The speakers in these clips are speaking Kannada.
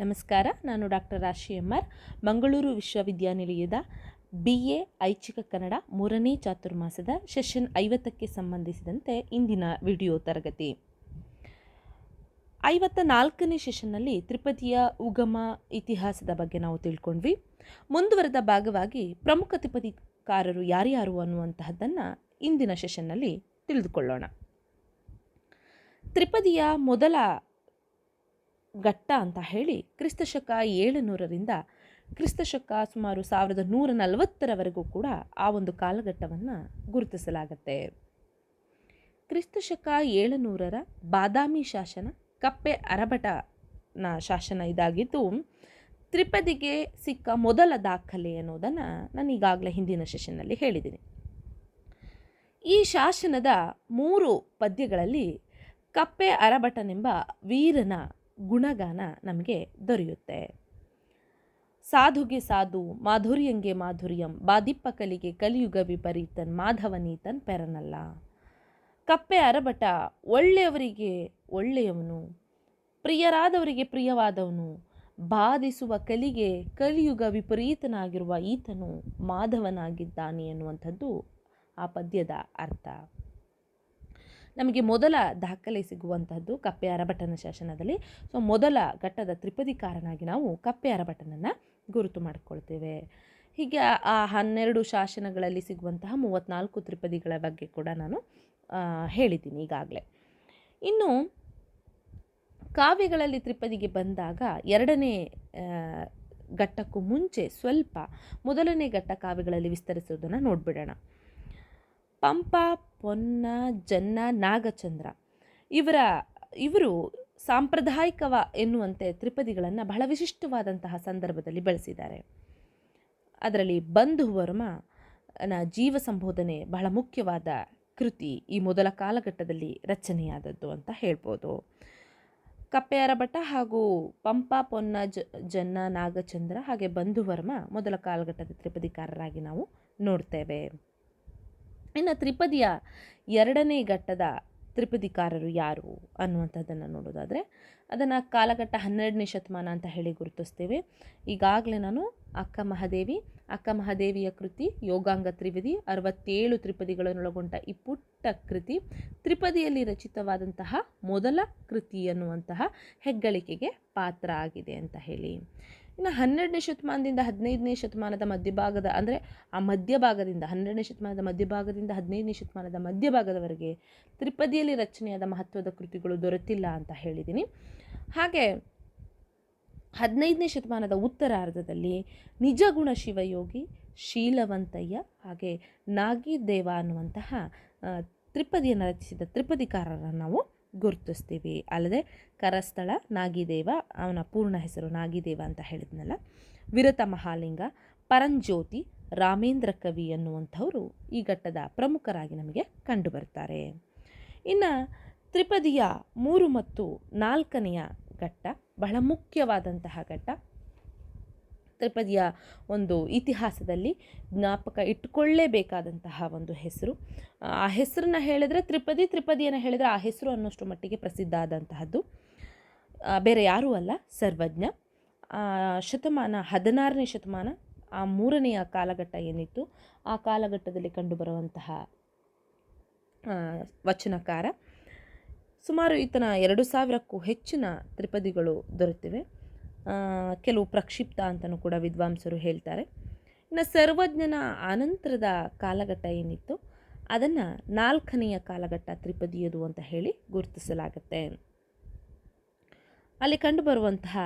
ನಮಸ್ಕಾರ, ನಾನು ಡಾಕ್ಟರ್ ರಾಶಿ ಎಂ ಆರ್ ಮಂಗಳೂರು ವಿಶ್ವವಿದ್ಯಾನಿಲಯದ ಬಿ ಎ ಐಚ್ಛಿಕ ಕನ್ನಡ ಮೂರನೇ ಚಾತುರ್ಮಾಸದ ಸೆಷನ್ ಐವತ್ತಕ್ಕೆ ಸಂಬಂಧಿಸಿದಂತೆ ಇಂದಿನ ವಿಡಿಯೋ ತರಗತಿ. ಐವತ್ತ ನಾಲ್ಕನೇ ಸೆಷನ್ನಲ್ಲಿ ತ್ರಿಪದಿಯ ಉಗಮ ಇತಿಹಾಸದ ಬಗ್ಗೆ ನಾವು ತಿಳ್ಕೊಂಡ್ವಿ. ಮುಂದುವರೆದ ಭಾಗವಾಗಿ ಪ್ರಮುಖ ತ್ರಿಪದಿಕಾರರು ಯಾರ್ಯಾರು ಅನ್ನುವಂತಹದ್ದನ್ನು ಇಂದಿನ ಸೆಷನ್ನಲ್ಲಿ ತಿಳಿದುಕೊಳ್ಳೋಣ. ತ್ರಿಪದಿಯ ಮೊದಲ ಘಟ್ಟ ಅಂತ ಹೇಳಿ ಕ್ರಿಸ್ತಶಕ ಏಳುನೂರರಿಂದ ಕ್ರಿಸ್ತಶಕ ಸುಮಾರು ಸಾವಿರದ ನೂರ ನಲವತ್ತರವರೆಗೂ ಕೂಡ ಆ ಒಂದು ಕಾಲಘಟ್ಟವನ್ನು ಗುರುತಿಸಲಾಗತ್ತೆ. ಕ್ರಿಸ್ತಶಕ ಏಳುನೂರರ ಬಾದಾಮಿ ಶಾಸನ, ಕಪ್ಪೆ ಅರಬಟನ ಶಾಸನ ಇದಾಗಿದ್ದು, ತ್ರಿಪದಿಗೆ ಸಿಕ್ಕ ಮೊದಲ ದಾಖಲೆ ಅನ್ನೋದನ್ನು ನಾನು ಈಗಾಗಲೇ ಹಿಂದಿನ ಸೆಷನ್ನಲ್ಲಿ ಹೇಳಿದ್ದೀನಿ ಈ ಶಾಸನದ ಮೂರು ಪದ್ಯಗಳಲ್ಲಿ ಕಪ್ಪೆ ಅರಬಟನೆಂಬ ವೀರನ ಗುಣಗಾನ ನಮಗೆ ದೊರೆಯುತ್ತೆ. ಸಾಧುಗೆ ಸಾಧು, ಮಾಧುರ್ಯಂಗೆ ಮಾಧುರ್ಯಂ, ಬಾದಿಪ್ಪ ಕಲಿಗೆ ಕಲಿಯುಗ ವಿಪರೀತನ್, ಮಾಧವನೀತನ್ ಪೆರನಲ್ಲ. ಕಪ್ಪೆ ಅರಬಟ ಒಳ್ಳೆಯವರಿಗೆ ಒಳ್ಳೆಯವನು, ಪ್ರಿಯರಾದವರಿಗೆ ಪ್ರಿಯವಾದವನು, ಬಾಧಿಸುವ ಕಲಿಗೆ ಕಲಿಯುಗ ವಿಪರೀತನಾಗಿರುವ ಈತನು ಮಾಧವನಾಗಿದ್ದಾನೆ ಎನ್ನುವಂಥದ್ದು ಆ ಪದ್ಯದ ಅರ್ಥ. ನಮಗೆ ಮೊದಲ ದಾಖಲೆ ಸಿಗುವಂತಹದ್ದು ಕಪ್ಪೆ ಅರಭಟನ ಶಾಸನದಲ್ಲಿ. ಸೊ ಮೊದಲ ಘಟ್ಟದ ತ್ರಿಪದಿಕಾರನಾಗಿ ನಾವು ಕಪ್ಪೆ ಅರಭಟನನ್ನು ಗುರುತು ಮಾಡಿಕೊಳ್ತೇವೆ. ಹೀಗೆ ಆ ಹನ್ನೆರಡು ಶಾಸನಗಳಲ್ಲಿ ಸಿಗುವಂತಹ ಮೂವತ್ತ್ನಾಲ್ಕು ತ್ರಿಪದಿಗಳ ಬಗ್ಗೆ ಕೂಡ ನಾನು ಹೇಳಿದ್ದೀನಿ ಈಗಾಗಲೇ. ಇನ್ನು ಕಾವ್ಯಗಳಲ್ಲಿ ತ್ರಿಪದಿಗೆ ಬಂದಾಗ ಎರಡನೇ ಘಟ್ಟಕ್ಕೂ ಮುಂಚೆ ಸ್ವಲ್ಪ ಮೊದಲನೇ ಘಟ್ಟ ಕಾವ್ಯಗಳಲ್ಲಿ ವಿಸ್ತರಿಸೋದನ್ನು ನೋಡಿಬಿಡೋಣ. ಪಂಪ ಪೊನ್ನ ಜನ್ನ ನಾಗಚಂದ್ರ. ಇವರ, ಇವರು ಸಾಂಪ್ರದಾಯಿಕವ ಎನ್ನುವಂತೆ ತ್ರಿಪದಿಗಳನ್ನು ಬಹಳ ವಿಶಿಷ್ಟವಾದಂತಹ ಸಂದರ್ಭದಲ್ಲಿ ಬಳಸಿದ್ದಾರೆ. ಅದರಲ್ಲಿ ಬಂಧುವರ್ಮ ನ ಜೀವ ಸಂಬೋಧನೆ ಬಹಳ ಮುಖ್ಯವಾದ ಕೃತಿ ಈ ಮೊದಲ ಕಾಲಘಟ್ಟದಲ್ಲಿ ರಚನೆಯಾದದ್ದು ಅಂತ ಹೇಳ್ಬೋದು. ಕಪ್ಪೆಯರ ಭಟ್ಟ ಹಾಗೂ ಪಂಪ ಪೊನ್ನ ಜ, ಜನ್ನ ನಾಗಚಂದ್ರ ಹಾಗೆ ಬಂಧುವರ್ಮ ಮೊದಲ ಕಾಲಘಟ್ಟದ ತ್ರಿಪದಿಕಾರರಾಗಿ ನಾವು ನೋಡ್ತೇವೆ. ಇನ್ನು ತ್ರಿಪದಿಯ ಎರಡನೇ ಘಟ್ಟದ ತ್ರಿಪದಿಕಾರರು ಯಾರು ಅನ್ನುವಂಥದ್ದನ್ನು ನೋಡೋದಾದರೆ, ಅದನ್ನು ಕಾಲಘಟ್ಟ ಹನ್ನೆರಡನೇ ಶತಮಾನ ಅಂತ ಹೇಳಿ ಗುರುತಿಸ್ತೇವೆ. ಈಗಾಗಲೇ ನಾನು ಅಕ್ಕ ಮಹಾದೇವಿ, ಅಕ್ಕ ಮಹಾದೇವಿಯ ಕೃತಿ, ಯೋಗಾಂಗ ತ್ರಿಪದಿ ಅರವತ್ತೇಳು ತ್ರಿಪದಿಗಳನ್ನೊಳಗೊಂಡ ಈ ಪುಟ್ಟ ಕೃತಿ, ತ್ರಿಪದಿಯಲ್ಲಿ ರಚಿತವಾದಂತಹ ಮೊದಲ ಕೃತಿ ಅನ್ನುವಂತಹ ಹೆಗ್ಗಳಿಕೆಗೆ ಪಾತ್ರ ಆಗಿದೆ ಅಂತ ಹೇಳಿ. ಇನ್ನು ಹನ್ನೆರಡನೇ ಶತಮಾನದಿಂದ ಹದಿನೈದನೇ ಶತಮಾನದ ಮಧ್ಯಭಾಗದ, ಅಂದರೆ ಆ ಮಧ್ಯಭಾಗದಿಂದ, ಹನ್ನೆರಡನೇ ಶತಮಾನದ ಮಧ್ಯಭಾಗದಿಂದ ಹದಿನೈದನೇ ಶತಮಾನದ ಮಧ್ಯಭಾಗದವರೆಗೆ ತ್ರಿಪದಿಯಲ್ಲಿ ರಚನೆಯಾದ ಮಹತ್ವದ ಕೃತಿಗಳು ದೊರೆತಿಲ್ಲ ಅಂತ ಹೇಳಿದ್ದೀನಿ. ಹಾಗೆ ಹದಿನೈದನೇ ಶತಮಾನದ ಉತ್ತರಾರ್ಧದಲ್ಲಿ ನಿಜಗುಣ ಶಿವಯೋಗಿ ಶೀಲವಂತಯ್ಯ ಹಾಗೆ ನಾಗಿದೇವ ಅನ್ನುವಂತಹ ತ್ರಿಪದಿಯನ್ನು ರಚಿಸಿದ ತ್ರಿಪದಿಕಾರರನ್ನು ನಾವು ಗುರುತಿಸ್ತೀವಿ. ಅಲ್ಲದೆ ಕರಸ್ಥಳ ನಾಗಿದೇವ, ಅವನ ಪೂರ್ಣ ಹೆಸರು ನಾಗಿದೇವ ಅಂತ ಹೇಳಿದ್ನಲ್ಲ. ವಿರತ ಮಹಾಲಿಂಗ, ಪರಂಜ್ಯೋತಿ, ರಾಮೇಂದ್ರ ಕವಿ ಅನ್ನುವಂಥವರು ಈ ಘಟ್ಟದ ಪ್ರಮುಖರಾಗಿ ನಮಗೆ ಕಂಡುಬರ್ತಾರೆ ಇನ್ನು ತ್ರಿಪದಿಯ ಮೂರು ಮತ್ತು ನಾಲ್ಕನೆಯ ಘಟ್ಟ ಬಹಳ ಮುಖ್ಯವಾದಂತಹ ಘಟ್ಟ ತ್ರಿಪದಿಯ ಒಂದು ಇತಿಹಾಸದಲ್ಲಿ ಜ್ಞಾಪಕ ಇಟ್ಟುಕೊಳ್ಳೇಬೇಕಾದಂತಹ ಒಂದು ಹೆಸರು. ಆ ಹೆಸರನ್ನ ಹೇಳಿದ್ರೆ ತ್ರಿಪದಿ ತ್ರಿಪದಿಯನ್ನು ಹೇಳಿದರೆ ಆ ಹೆಸರು ಅನ್ನೋಷ್ಟು ಮಟ್ಟಿಗೆ ಪ್ರಸಿದ್ಧ ಆದಂತಹದ್ದು ಬೇರೆ ಯಾರೂ ಅಲ್ಲ, ಸರ್ವಜ್ಞ. ಶತಮಾನ, ಹದಿನಾರನೇ ಶತಮಾನ, ಆ ಮೂರನೆಯ ಕಾಲಘಟ್ಟ ಏನಿತ್ತು, ಆ ಕಾಲಘಟ್ಟದಲ್ಲಿ ಕಂಡುಬರುವಂತಹ ವಚನಕಾರ. ಸುಮಾರು ಈತನ ಎರಡು ಸಾವಿರಕ್ಕೂ ಹೆಚ್ಚಿನ ತ್ರಿಪದಿಗಳು ದೊರೆತಿವೆ. ಕೆಲವು ಪ್ರಕ್ಷಿಪ್ತ ಅಂತಲೂ ಕೂಡ ವಿದ್ವಾಂಸರು ಹೇಳ್ತಾರೆ. ಇನ್ನು ಸರ್ವಜ್ಞನ ಅನಂತರದ ಕಾಲಘಟ್ಟ ಏನಿತ್ತು? ಅದನ್ನು ನಾಲ್ಕನೆಯ ಕಾಲಘಟ್ಟ ತ್ರಿಪದಿಯದು ಅಂತ ಹೇಳಿ ಗುರುತಿಸಲಾಗುತ್ತೆ. ಅಲ್ಲಿ ಕಂಡುಬರುವಂತಹ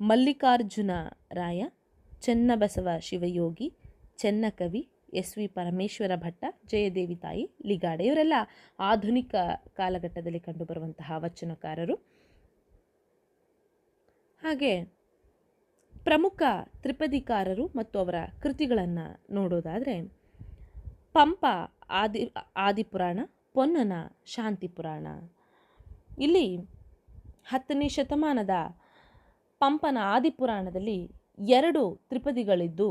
ಮಲ್ಲಿಕಾರ್ಜುನ ರಾಯ, ಚೆನ್ನಬಸವ ಶಿವಯೋಗಿ, ಚೆನ್ನಕವಿ, ಎಸ್ ವಿ ಪರಮೇಶ್ವರ ಭಟ್ಟ, ಜಯದೇವಿ ತಾಯಿ, ಲಿಗಾಡೆ ಇವರೆಲ್ಲ ಆಧುನಿಕ ಕಾಲಘಟ್ಟದಲ್ಲಿ ಕಂಡುಬರುವಂತಹ ವಚನಕಾರರು. ಹಾಗೆ ಪ್ರಮುಖ ತ್ರಿಪದಿಕಾರರು ಮತ್ತು ಅವರ ಕೃತಿಗಳನ್ನು ನೋಡೋದಾದರೆ, ಪಂಪ ಆದಿ, ಆದಿಪುರಾಣ, ಪೊನ್ನನ ಶಾಂತಿ ಪುರಾಣ ಇಲ್ಲಿ ಹತ್ತನೇ ಶತಮಾನದ ಪಂಪನ ಆದಿಪುರಾಣದಲ್ಲಿ ಎರಡು ತ್ರಿಪದಿಗಳಿದ್ದು,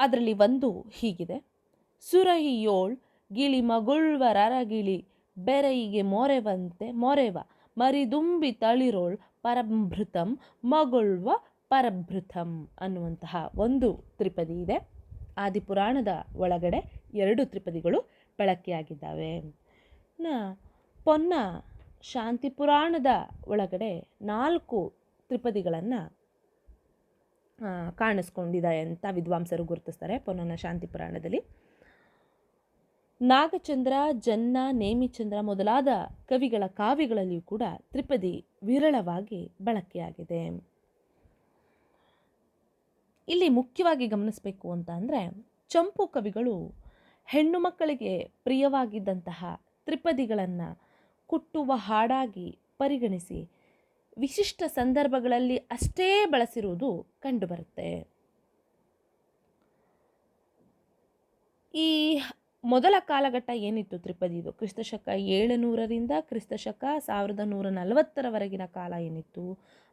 ಅದರಲ್ಲಿ ಒಂದು ಹೀಗಿದೆ. ಸುರಹಿಯೋಳ್ ಗಿಳಿ ಮಗುಳ್ವ ಗಿಳಿ ಬೆರೈಗೆ ಮೊರೆವಂತೆ ಮೊರೆವ, ಮರಿದುಂಬಿ ತಳಿರೋಳ್ ಪರಭೃತಂ ಮಗುಳ್ವ ಪರಭೃತಂ ಅನ್ನುವಂತಹ ಒಂದು ತ್ರಿಪದಿ ಇದೆ. ಆದಿಪುರಾಣದ ಒಳಗಡೆ ಎರಡು ತ್ರಿಪದಿಗಳು ಬಳಕೆಯಾಗಿದ್ದಾವೆ. ನ ಪೊನ್ನ ಶಾಂತಿ ಪುರಾಣದ ಒಳಗಡೆ ನಾಲ್ಕು ತ್ರಿಪದಿಗಳನ್ನು ಕಾಣಿಸ್ಕೊಂಡಿದೆ ಅಂತ ವಿದ್ವಾಂಸರು ಗುರುತಿಸ್ತಾರೆ ಪೊನ್ನನ ಶಾಂತಿ ಪುರಾಣದಲ್ಲಿ ನಾಗಚಂದ್ರ, ಜನ್ನ, ನೇಮಿಚಂದ್ರ ಮೊದಲಾದ ಕವಿಗಳ ಕಾವ್ಯಗಳಲ್ಲಿಯೂ ಕೂಡ ತ್ರಿಪದಿ ವಿರಳವಾಗಿ ಬಳಕೆಯಾಗಿದೆ. ಇಲ್ಲಿ ಮುಖ್ಯವಾಗಿ ಗಮನಿಸಬೇಕು ಅಂತ ಅಂದರೆ ಚಂಪು ಕವಿಗಳು ಹೆಣ್ಣು ಮಕ್ಕಳಿಗೆ ಪ್ರಿಯವಾಗಿದ್ದಂತಹ ತ್ರಿಪದಿಗಳನ್ನು ಕುಟ್ಟುವ ಹಾಡಾಗಿ ಪರಿಗಣಿಸಿ ವಿಶಿಷ್ಟ ಸಂದರ್ಭಗಳಲ್ಲಿ ಅಷ್ಟೇ ಬಳಸಿರುವುದು ಕಂಡುಬರುತ್ತೆ. ಈ ಮೊದಲ ಕಾಲಘಟ್ಟ ಏನಿತ್ತು ತ್ರಿಪದಿದು ಕ್ರಿಸ್ತಶಕ ಏಳುನೂರರಿಂದ ಕ್ರಿಸ್ತಶಕ ಸಾವಿರದ ನೂರ ನಲವತ್ತರವರೆಗಿನ ಕಾಲ ಏನಿತ್ತು?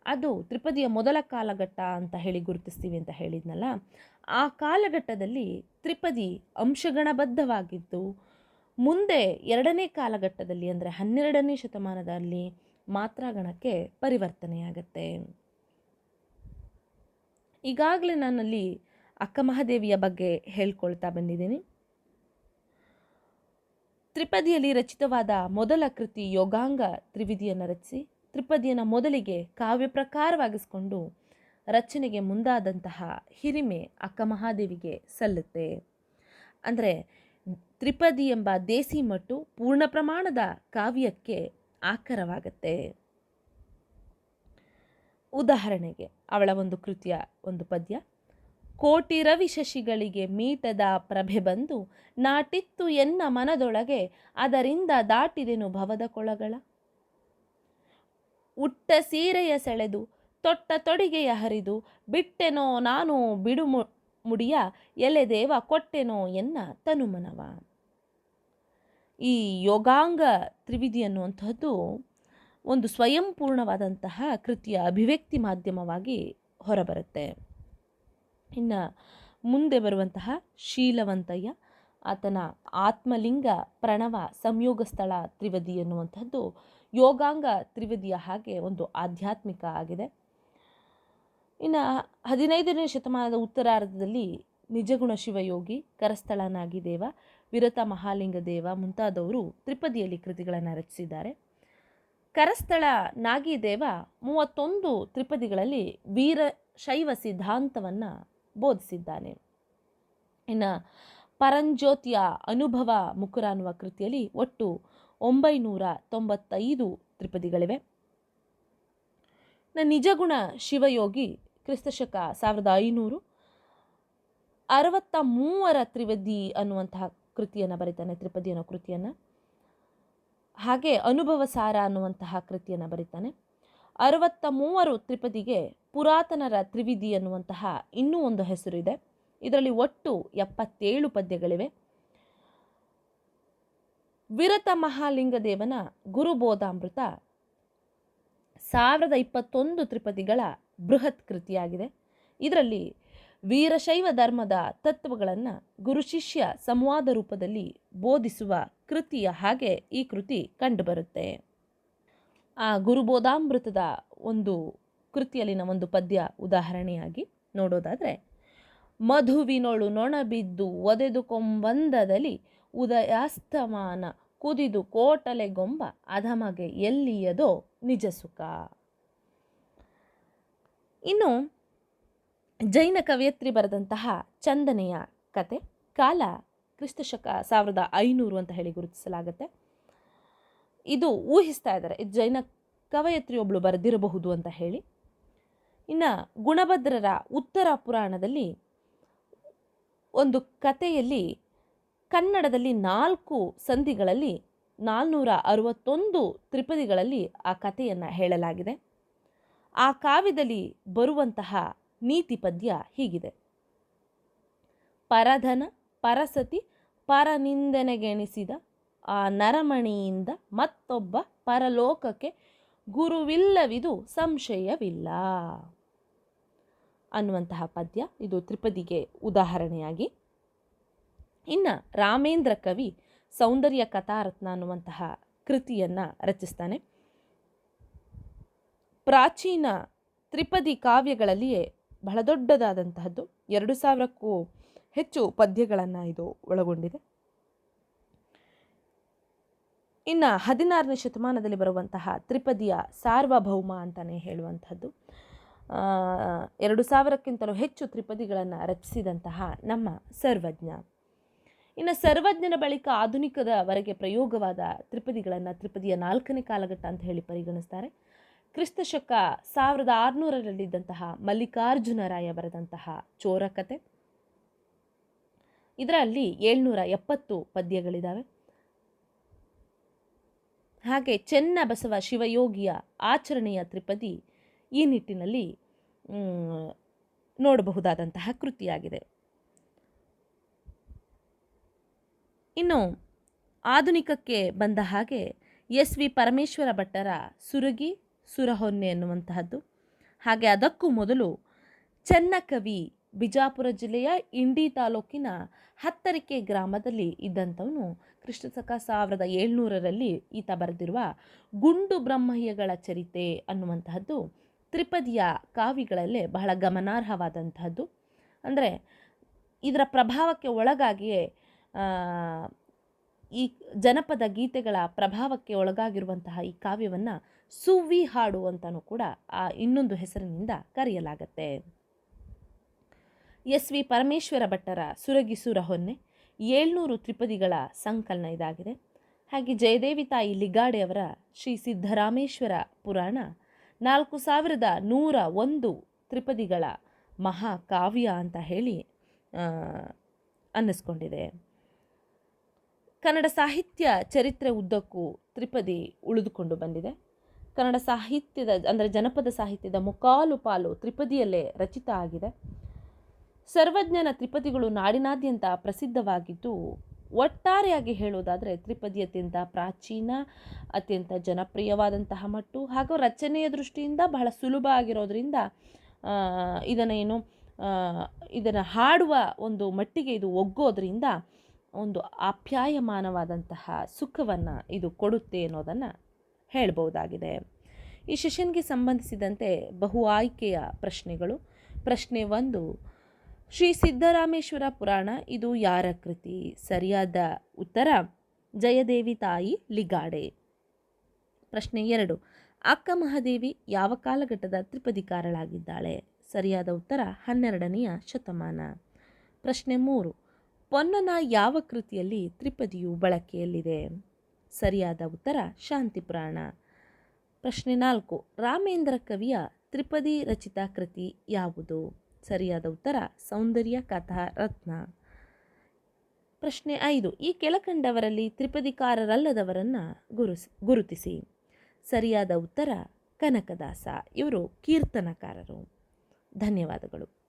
ಅದು ತ್ರಿಪದಿಯ ಮೊದಲ ಕಾಲಘಟ್ಟ ಅಂತ ಹೇಳಿ ಗುರುತಿಸ್ತೀವಿ ಅಂತ ಹೇಳಿದ್ನಲ್ಲ. ಆ ಕಾಲಘಟ್ಟದಲ್ಲಿ ತ್ರಿಪದಿ ಅಂಶಗಣಬದ್ಧವಾಗಿದ್ದು, ಮುಂದೆ ಎರಡನೇ ಕಾಲಘಟ್ಟದಲ್ಲಿ ಅಂದರೆ ಹನ್ನೆರಡನೇ ಶತಮಾನದಲ್ಲಿ ಮಾತ್ರ ಗಣಕ್ಕೆ ಪರಿವರ್ತನೆಯಾಗತ್ತೆ. ಈಗಾಗಲೇ ನಾನಲ್ಲಿ ಅಕ್ಕ ಮಹಾದೇವಿಯ ಬಗ್ಗೆ ಹೇಳ್ಕೊಳ್ತಾ ಬಂದಿದ್ದೀನಿ. ತ್ರಿಪದಿಯಲ್ಲಿ ರಚಿತವಾದ ಮೊದಲ ಕೃತಿ ಯೋಗಾಂಗ ತ್ರಿವಿಧಿಯನ್ನು ರಚಿಸಿ, ತ್ರಿಪದಿಯನ್ನು ಮೊದಲಿಗೆ ಕಾವ್ಯ ಪ್ರಕಾರವಾಗಿಸಿಕೊಂಡು ರಚನೆಗೆ ಮುಂದಾದಂತಹ ಹಿರಿಮೆ ಅಕ್ಕ ಮಹಾದೇವಿಗೆ ಸಲ್ಲುತ್ತೆ. ಅಂದರೆ ತ್ರಿಪದಿ ಎಂಬ ದೇಸಿ ಮಟ್ಟು ಪೂರ್ಣ ಪ್ರಮಾಣದ ಕಾವ್ಯಕ್ಕೆ ಆಕರವಾಗತ್ತೆ. ಉದಾಹರಣೆಗೆ ಅವಳ ಒಂದು ಕೃತಿಯ ಒಂದು ಪದ್ಯ ಕೋಟಿ ರವಿಶಶಿಗಳಿಗೆ ಮೀಟದ ಪ್ರಭೆ ಬಂದು, ನಾಟಿತ್ತು ಎನ್ನ ಮನದೊಳಗೆ, ಅದರಿಂದ ದಾಟಿದೆನು ಭವದ ಕೊಳಗಳ. ಉಟ್ಟ ಸೀರೆಯ ಸೆಳೆದು, ತೊಟ್ಟ ತೊಡಿಗೆಯ ಹರಿದು, ಬಿಟ್ಟೆನೋ ನಾನು ಬಿಡು ಮುಡಿಯ ಎಲೆದೇವ ಕೊಟ್ಟೆನೋ ಎನ್ನ ತನುಮನವ. ಈ ಯೋಗಾಂಗ ತ್ರಿವಿಧಿ ಅನ್ನುವಂಥದ್ದು ಒಂದು ಸ್ವಯಂಪೂರ್ಣವಾದಂತಹ ಕೃತಿಯ ಅಭಿವ್ಯಕ್ತಿ ಮಾಧ್ಯಮವಾಗಿ ಹೊರಬರುತ್ತೆ. ಇನ್ನು ಮುಂದೆ ಬರುವಂತಹ ಶೀಲವಂತಯ್ಯ, ಆತನ ಆತ್ಮಲಿಂಗ ಪ್ರಣವ ಸಂಯೋಗ ಸ್ಥಳ ತ್ರಿವದಿ ಎನ್ನುವಂಥದ್ದು ಯೋಗಾಂಗ ತ್ರಿವದಿಯ ಹಾಗೆ ಒಂದು ಆಧ್ಯಾತ್ಮಿಕ ಆಗಿದೆ. ಇನ್ನು ಹದಿನೈದನೇ ಶತಮಾನದ ಉತ್ತರಾರ್ಧದಲ್ಲಿ ನಿಜಗುಣ ಶಿವಯೋಗಿ ಕರಸ್ಥಳ ನಾಗಿದೇವ ವಿರತ ಮಹಾಲಿಂಗ ದೇವ ಮುಂತಾದವರು ತ್ರಿಪದಿಯಲ್ಲಿ ಕೃತಿಗಳನ್ನು ರಚಿಸಿದ್ದಾರೆ. ಕರಸ್ಥಳ ನಾಗಿದೇವ ಮೂವತ್ತೊಂದು ತ್ರಿಪದಿಗಳಲ್ಲಿ ವೀರ ಶೈವ ಸಿದ್ಧಾಂತವನ್ನು ಬೋಧಿಸಿದ್ದಾನೆ. ಇನ್ನು ಪರಂಜ್ಯೋತಿಯ ಅನುಭವ ಮುಕುರ ಅನ್ನುವ ಕೃತಿಯಲ್ಲಿ ಒಟ್ಟು ಒಂಬೈನೂರ ತೊಂಬತ್ತೈದು ತ್ರಿಪದಿಗಳಿವೆ. ನಿಜಗುಣ ಶಿವಯೋಗಿ ಕ್ರಿಸ್ತಶಕ ಸಾವಿರದ ಐನೂರು ಅರವತ್ತ ಮೂವರ ತ್ರಿವದಿ ಅನ್ನುವಂತಹ ಕೃತಿಯನ್ನು ಬರೀತಾನೆ, ತ್ರಿಪದಿ ಅನ್ನೋ ಕೃತಿಯನ್ನು. ಹಾಗೆ ಅನುಭವ ಸಾರ ಅನ್ನುವಂತಹ ಕೃತಿಯನ್ನು ಬರೀತಾನೆ. ಅರವತ್ತ ಮೂವರು ತ್ರಿಪದಿಗೆ ಪುರಾತನರ ತ್ರಿವಿಧಿ ಅನ್ನುವಂತಹ ಇನ್ನೂ ಒಂದು ಹೆಸರಿದೆ ಇದರಲ್ಲಿ ಒಟ್ಟು ಎಪ್ಪತ್ತೇಳು ಪದ್ಯಗಳಿವೆ. ವಿರತ ಮಹಾಲಿಂಗದೇವನ ಗುರುಬೋಧಾಮೃತ ಸಾವಿರದ ಇಪ್ಪತ್ತೊಂದು ತ್ರಿಪದಿಗಳ ಬೃಹತ್ ಕೃತಿಯಾಗಿದೆ. ಇದರಲ್ಲಿ ವೀರಶೈವ ಧರ್ಮದ ತತ್ವಗಳನ್ನು ಗುರು ಶಿಷ್ಯ ಸಂವಾದ ರೂಪದಲ್ಲಿ ಬೋಧಿಸುವ ಕೃತಿಯ ಹಾಗೆ ಈ ಕೃತಿ ಕಂಡುಬರುತ್ತೆ. ಆ ಗುರುಬೋಧಾಮೃತದ ಒಂದು ಕೃತಿಯಲ್ಲಿನ ಒಂದು ಪದ್ಯ ಉದಾಹರಣೆಯಾಗಿ ನೋಡೋದಾದರೆ, ಮಧುವಿನೊಳು ನೊಣಬಿದ್ದು ಒದೆದುಕೊಂಬಂದದಲ್ಲಿ ಉದಯಾಸ್ತಮಾನ ಕುದಿದು ಕೋಟಲೆಗೊಂಬ ಅಧಮಗೆ ಎಲ್ಲಿಯದೋ ನಿಜ ಸುಖ ಇನ್ನು ಜೈನ ಕವಯತ್ರಿ ಬರೆದಂತಹ ಚಂದನೆಯ ಕತೆ, ಕಾಲ ಕ್ರಿಸ್ತಶಕ ಸಾವಿರದ ಐನೂರು ಅಂತ ಹೇಳಿ ಗುರುತಿಸಲಾಗುತ್ತೆ. ಇದು ಊಹಿಸ್ತಾ ಇದ್ದಾರೆ, ಇದು ಜೈನ ಕವಯತ್ರಿಯೊಬ್ಬಳು ಬರೆದಿರಬಹುದು ಅಂತ ಹೇಳಿ. ಇನ್ನು ಗುಣಭದ್ರರ ಉತ್ತರ ಪುರಾಣದಲ್ಲಿ ಒಂದು ಕಥೆಯಲ್ಲಿ ಕನ್ನಡದಲ್ಲಿ ನಾಲ್ಕು ಸಂಧಿಗಳಲ್ಲಿ ನಾಲ್ನೂರ ಅರವತ್ತೊಂದು ತ್ರಿಪದಿಗಳಲ್ಲಿ ಆ ಕಥೆಯನ್ನು ಹೇಳಲಾಗಿದೆ. ಆ ಕಾವ್ಯದಲ್ಲಿ ಬರುವಂತಹ ನೀತಿ ಪದ್ಯ ಹೀಗಿದೆ. ಪರಧನ, ಪರಸತಿ, ಪರನಿಂದನೆಗೆಣಿಸಿದ ಆ ನರಮಣಿಯಿಂದ ಮತ್ತೊಬ್ಬ ಪರಲೋಕಕ್ಕೆ ಗುರುವಿಲ್ಲವಿದು ಸಂಶಯವಿಲ್ಲ. ಅನ್ನುವಂತಹ ಪದ್ಯ ಇದು ತ್ರಿಪದಿಗೆ ಉದಾಹರಣೆಯಾಗಿ. ಇನ್ನು ರಾಮೇಂದ್ರ ಕವಿ ಸೌಂದರ್ಯ ಕಥಾರತ್ನ ಅನ್ನುವಂತಹ ಕೃತಿಯನ್ನು ರಚಿಸ್ತಾನೆ. ಪ್ರಾಚೀನ ತ್ರಿಪದಿ ಕಾವ್ಯಗಳಲ್ಲಿಯೇ ಬಹಳ ದೊಡ್ಡದಾದಂತಹದ್ದು. ಎರಡು ಸಾವಿರಕ್ಕೂ ಹೆಚ್ಚು ಪದ್ಯಗಳನ್ನು ಇದು ಒಳಗೊಂಡಿದೆ. ಇನ್ನು ಹದಿನಾರನೇ ಶತಮಾನದಲ್ಲಿ ಬರುವಂತಹ ತ್ರಿಪದಿಯ ಸಾರ್ವಭೌಮ ಅಂತಲೇ ಹೇಳುವಂಥದ್ದು. ಎರಡು ಸಾವಿರಕ್ಕಿಂತಲೂ ಹೆಚ್ಚು ತ್ರಿಪದಿಗಳನ್ನು ರಚಿಸಿದಂತಹ ನಮ್ಮ ಸರ್ವಜ್ಞ. ಇನ್ನು ಸರ್ವಜ್ಞನ ಬಳಿಕ ಆಧುನಿಕದವರೆಗೆ ಪ್ರಯೋಗವಾದ ತ್ರಿಪದಿಗಳನ್ನು ತ್ರಿಪದಿಯ ನಾಲ್ಕನೇ ಕಾಲಘಟ್ಟ ಅಂತ ಹೇಳಿ ಪರಿಗಣಿಸ್ತಾರೆ. ಕ್ರಿಸ್ತಶಕ ಸಾವಿರದ ಆರುನೂರರಲ್ಲಿದ್ದಂತಹ ಮಲ್ಲಿಕಾರ್ಜುನರಾಯ ಬರೆದಂತಹ ಚೋರಕತೆ ಇದರಲ್ಲಿ ಏಳ್ನೂರ ಎಪ್ಪತ್ತು ಪದ್ಯಗಳಿದ್ದಾವೆ ಹಾಗೆ ಚೆನ್ನ ಬಸವ ಶಿವಯೋಗಿಯ ಆಚರಣೆಯ ತ್ರಿಪದಿ ಈ ನಿಟ್ಟಿನಲ್ಲಿ ನೋಡಬಹುದಾದಂತಹ ಕೃತಿಯಾಗಿದೆ. ಇನ್ನು ಆಧುನಿಕಕ್ಕೆ ಬಂದ ಹಾಗೆ ಎಸ್ ವಿ ಪರಮೇಶ್ವರ ಭಟ್ಟರ ಸುರಗಿ, ಸುರಹೊನ್ನೆ ಎನ್ನುವಂತಹದ್ದು. ಹಾಗೆ ಅದಕ್ಕೂ ಮೊದಲು ಚೆನ್ನಕವಿ ಬಿಜಾಪುರ ಜಿಲ್ಲೆಯ ಇಂಡಿ ತಾಲೂಕಿನ ಹತ್ತರಿಕೆ ಗ್ರಾಮದಲ್ಲಿ ಇದ್ದಂಥವನು ಕ್ರಿಸ್ತಶಕ ಸಾವಿರದ ಏಳ್ನೂರರಲ್ಲಿ ಈತ ಬರೆದಿರುವ ಗುಂಡು ಬ್ರಹ್ಮಯ್ಯಗಳ ಚರಿತೆ ಅನ್ನುವಂತಹದ್ದು ತ್ರಿಪದಿಯ ಕಾವ್ಯಗಳಲ್ಲೇ ಬಹಳ ಗಮನಾರ್ಹವಾದಂತಹದ್ದು. ಅಂದರೆ ಇದರ ಪ್ರಭಾವಕ್ಕೆ ಒಳಗಾಗಿಯೇ ಈ ಜನಪದ ಗೀತೆಗಳ ಪ್ರಭಾವಕ್ಕೆ ಒಳಗಾಗಿರುವಂತಹ ಈ ಕಾವ್ಯವನ್ನು ಸುವಿ ಹಾಡು ಅಂತಲೂ ಕೂಡ ಆ ಇನ್ನೊಂದು ಹೆಸರಿನಿಂದ ಕರೆಯಲಾಗತ್ತೆ. ಎಸ್ ವಿ ಪರಮೇಶ್ವರ ಭಟ್ಟರ ಸುರಗಿಸುರ ಸುರಹೊನ್ನೆ ಏಳ್ನೂರು ತ್ರಿಪದಿಗಳ ಸಂಕಲನ ಇದಾಗಿದೆ. ಹಾಗೆ ಜಯದೇವಿ ತಾಯಿ ಲಿಗಾಡೆಯವರ ಶ್ರೀ ಸಿದ್ದರಾಮೇಶ್ವರ ಪುರಾಣ ನಾಲ್ಕು ಸಾವಿರದ ನೂರ ಒಂದು ತ್ರಿಪದಿಗಳ ಮಹಾಕಾವ್ಯ ಅಂತ ಹೇಳಿ ಅನ್ನಿಸ್ಕೊಂಡಿದೆ. ಕನ್ನಡ ಸಾಹಿತ್ಯ ಚರಿತ್ರೆ ಉದ್ದಕ್ಕೂ ತ್ರಿಪದಿ ಉಳಿದುಕೊಂಡು ಬಂದಿದೆ. ಕನ್ನಡ ಸಾಹಿತ್ಯದ, ಅಂದರೆ ಜನಪದ ಸಾಹಿತ್ಯದ ಮುಕ್ಕಾಲು ಪಾಲು ತ್ರಿಪದಿಯಲ್ಲೇ ರಚಿತ ಆಗಿದೆ. ಸರ್ವಜ್ಞನ ತ್ರಿಪದಿಗಳು ನಾಡಿನಾದ್ಯಂತ ಪ್ರಸಿದ್ಧವಾಗಿದ್ದು, ಒಟ್ಟಾರೆಯಾಗಿ ಹೇಳೋದಾದರೆ ತ್ರಿಪದಿ ಅತ್ಯಂತ ಪ್ರಾಚೀನ, ಅತ್ಯಂತ ಜನಪ್ರಿಯವಾದಂತಹ ಮಟ್ಟು ಹಾಗೂ ರಚನೆಯ ದೃಷ್ಟಿಯಿಂದ ಬಹಳ ಸುಲಭ ಆಗಿರೋದ್ರಿಂದ ಇದನ್ನು ಏನು ಇದನ್ನು ಹಾಡುವ ಒಂದು ಮಟ್ಟಿಗೆ ಇದು ಒಗ್ಗೋದ್ರಿಂದ ಒಂದು ಆಪ್ಯಾಯಮಾನವಾದಂತಹ ಸುಖವನ್ನು ಇದು ಕೊಡುತ್ತೆ ಅನ್ನೋದನ್ನು ಹೇಳ್ಬೋದಾಗಿದೆ ಈ ಸೆಷನ್ಗೆ ಸಂಬಂಧಿಸಿದಂತೆ ಬಹು ಆಯ್ಕೆಯ ಪ್ರಶ್ನೆಗಳು. ಪ್ರಶ್ನೆ ಒಂದು ಶ್ರೀ ಸಿದ್ದರಾಮೇಶ್ವರ ಪುರಾಣ, ಇದು ಯಾರ ಕೃತಿ? ಸರಿಯಾದ ಉತ್ತರ, ಜಯದೇವಿ ತಾಯಿ ಲಿಗಾಡೆ. ಪ್ರಶ್ನೆ ಎರಡು, ಅಕ್ಕ ಮಹಾದೇವಿ ಯಾವ ಕಾಲಘಟ್ಟದ ತ್ರಿಪದಿಕಾರಳಾಗಿದ್ದಾಳೆ? ಸರಿಯಾದ ಉತ್ತರ, ಹನ್ನೆರಡನೆಯ ಶತಮಾನ. ಪ್ರಶ್ನೆ ಮೂರು, ಪೊನ್ನನ ಯಾವ ಕೃತಿಯಲ್ಲಿ ತ್ರಿಪದಿಯು ಬಳಕೆಯಲ್ಲಿದೆ? ಸರಿಯಾದ ಉತ್ತರ, ಶಾಂತಿ ಪುರಾಣ. ಪ್ರಶ್ನೆ ನಾಲ್ಕು, ರಾಮೇಂದ್ರ ಕವಿಯ ತ್ರಿಪದಿ ರಚಿತ ಕೃತಿ ಯಾವುದು? ಸರಿಯಾದ ಉತ್ತರ, ಸೌಂದರ್ಯ ಕಥಾ, ರತ್ನ. ಪ್ರಶ್ನೆ ಐದು, ಈ ಕೆಳಕಂಡವರಲ್ಲಿ ತ್ರಿಪದಿಕಾರರಲ್ಲದವರನ್ನು ಗುರುಸ್, ಗುರುತಿಸಿ. ಸರಿಯಾದ ಉತ್ತರ, ಕನಕದಾಸ. ಇವರು ಕೀರ್ತನಕಾರರು. ಧನ್ಯವಾದಗಳು.